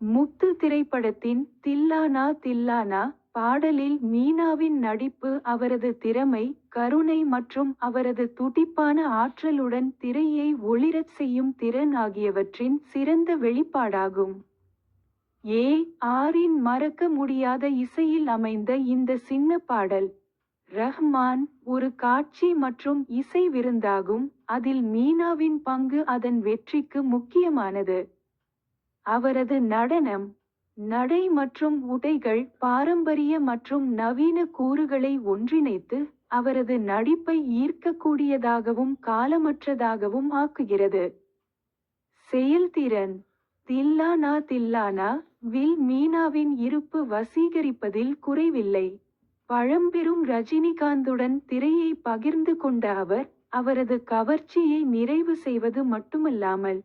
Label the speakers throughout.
Speaker 1: முத்து திரைப்படத்தின் தில்லானா தில்லானா பாடலில் மீனாவின் நடிப்பு அவரது திறமை கருணை மற்றும் அவரது துடிப்பான ஆற்றலுடன் திரையை ஒளிரச் செய்யும் திறன் ஆகியவற்றின் சிறந்த வெளிப்பாடாகும். ஏ. ஆரின் மறக்க முடியாத இசையில் அமைந்த இந்த சின்ன பாடல் ரஹ்மான் ஒரு காட்சி மற்றும் இசை விருந்தாகும். அதில் மீனாவின் பங்கு அதன் வெற்றிக்கு முக்கியமானது. அவரது நடனம் நடை மற்றும் உடைகள் பாரம்பரிய மற்றும் நவீன கூறுகளை ஒன்றிணைத்து அவரது நடிப்பை ஈர்க்கக்கூடியதாகவும் காலமற்றதாகவும் ஆக்குகிறது. செயல்திறன் தில்லானா தில்லானா வில் மீனாவின் இருப்பு வசீகரிப்பதில் குறைவில்லை. பழம்பெரும் ரஜினிகாந்துடன் திரையை பகிர்ந்து கொண்ட அவர் அவரது கவர்ச்சியை நிறைவு செய்வது மட்டுமல்லாமல்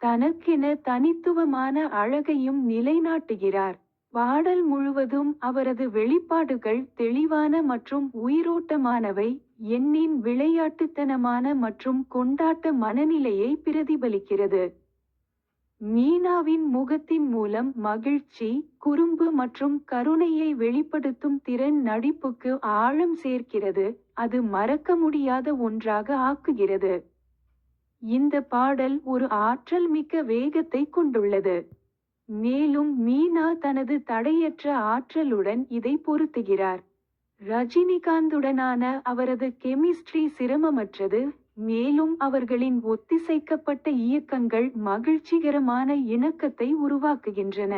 Speaker 1: தனக்கென தனித்துவமான அழகையும் நிலைநாட்டுகிறார். பாடல் முழுவதும் அவரது வெளிப்பாடுகள் தெளிவான மற்றும் உயிரோட்டமானவை. எண்ணின் விளையாட்டுத்தனமான மற்றும் கொண்டாட்ட மனநிலையை பிரதிபலிக்கிறது. மீனாவின் முகத்தின் மூலம் மகிழ்ச்சி குறும்பு மற்றும் கருணையை வெளிப்படுத்தும் திறன் நடிப்புக்கு ஆழம் சேர்க்கிறது. அது மறக்க முடியாத ஒன்றாக ஆக்குகிறது. இந்த பாடல் ஒரு ஆற்றல் மிக்க வேகத்தை கொண்டுள்ளது. மேலும் மீனா தனது தடையற்ற ஆற்றலுடன் இதை பொருத்துகிறார். ரஜினிகாந்துடனான அவரது கெமிஸ்ட்ரி சிரமமற்றது மேலும் அவர்களின் ஒத்திசைக்கப்பட்ட இயக்கங்கள் மகிழ்ச்சிகரமான இணக்கத்தை உருவாக்குகின்றன.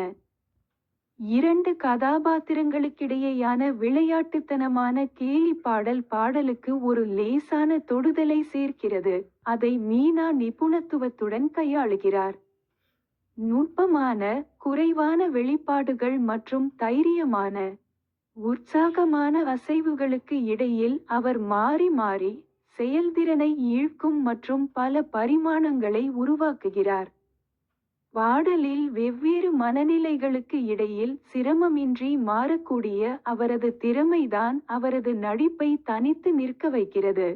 Speaker 1: இரண்டு கதாபாத்திரங்களுக்கிடையேயான விளையாட்டுத்தனமான கேலி பாடல் பாடலுக்கு ஒரு லேசான தொடுதலை சேர்க்கிறது. அதை மீனா நிபுணத்துவத்துடன் கையாளுகிறார். நுட்பமான குறைவான வெளிப்பாடுகள் மற்றும் தைரியமான உற்சாகமான அசைவுகளுக்கு இடையில் அவர் மாறி மாறி செயல்திறனை ஈழ்க்கும் மற்றும் பல பரிமாணங்களை உருவாக்குகிறார். பாடலில் வெவ்வேறு மனநிலைகளுக்கு இடையில் சிரமமின்றி மாறக்கூடிய அவரது திறமைதான் அவரது நடிப்பை தனித்து நிற்க வைக்கிறது.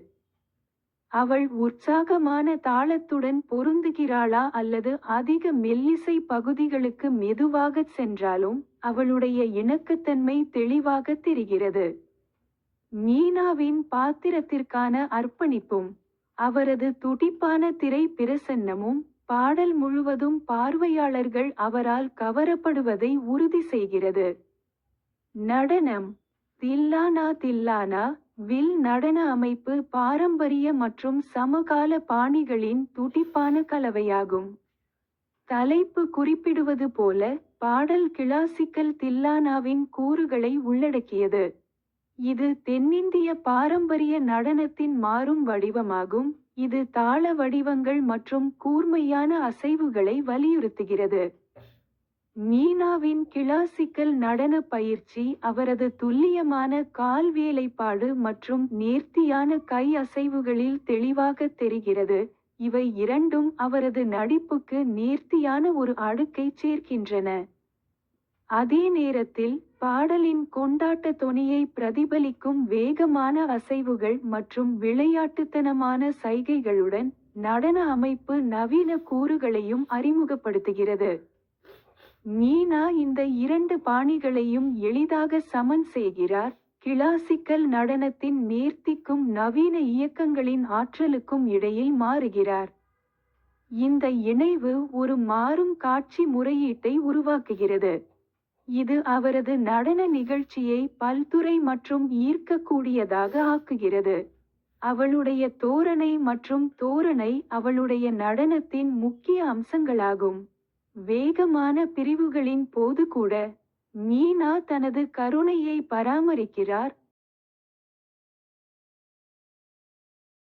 Speaker 1: அவள் உற்சாகமான தாளத்துடன் பொருந்துகிறாளா அல்லது அதிக மெல்லிசை பகுதிகளுக்கு மெதுவாகச் சென்றாலும் அவளுடைய இணக்கத்தன்மை தெளிவாக தெரிகிறது. மீனாவின் பாத்திரத்திற்கான அர்ப்பணிப்பும் அவரது துடிப்பான திரை பிரசன்னமும் பாடல் முழுவதும் பார்வையாளர்கள் அவரால் கவரப்படுவதை உறுதி செய்கிறது. நடனம் தில்லானா தில்லானா வில் நடன அமைப்பு பாரம்பரிய மற்றும் சமகால பாணிகளின் துடிப்பான கலவையாகும். தலைப்பு குறிப்பிடுவது போல பாடல் கிளாசிக்கல் தில்லானாவின் கூறுகளை உள்ளடக்கியது. இது தென்னிந்திய பாரம்பரிய நடனத்தின் மாறும் வடிவமாகும். இது தாள வடிவங்கள் மற்றும் கூர்மையான அசைவுகளை வலியுறுத்துகிறது. மீனாவின் கிளாசிக்கல் நடன பயிற்சி அவரது துல்லியமான கால் வேலைப்பாடு மற்றும் நேர்த்தியான கை அசைவுகளில் தெளிவாக தெரிகிறது. இவை இரண்டும் அவரது நடிப்புக்கு நேர்த்தியான ஒரு அடுக்கை சேர்க்கின்றன. அதே நேரத்தில் பாடலின் கொண்டாட்ட தொனியை பிரதிபலிக்கும் வேகமான அசைவுகள் மற்றும் விளையாட்டுத்தனமான சைகைகளுடன் நடன அமைப்பு நவீன கூறுகளையும் அறிமுகப்படுத்துகிறது. மீனா இந்த இரண்டு பாணிகளையும் எளிதாக சமன் செய்கிறார். கிளாசிக்கல் நடனத்தின் நேர்த்திக்கும் நவீன இயக்கங்களின் ஆற்றலுக்கும் இடையில் மாறுகிறார். இந்த இணைவு ஒரு மாறும் காட்சி முறையீட்டை உருவாக்குகிறது. இது அவரது நடன நிகழ்ச்சியை பல்துறை மற்றும் ஈர்க்கக்கூடியதாக ஆக்குகிறது. அவளுடைய தோரணை மற்றும் தோரணை அவளுடைய நடனத்தின் முக்கிய அம்சங்களாகும். வேகமான பிரிவுகளின் போது கூட மீனா தனது கருணையை பராமரிக்கிறார்.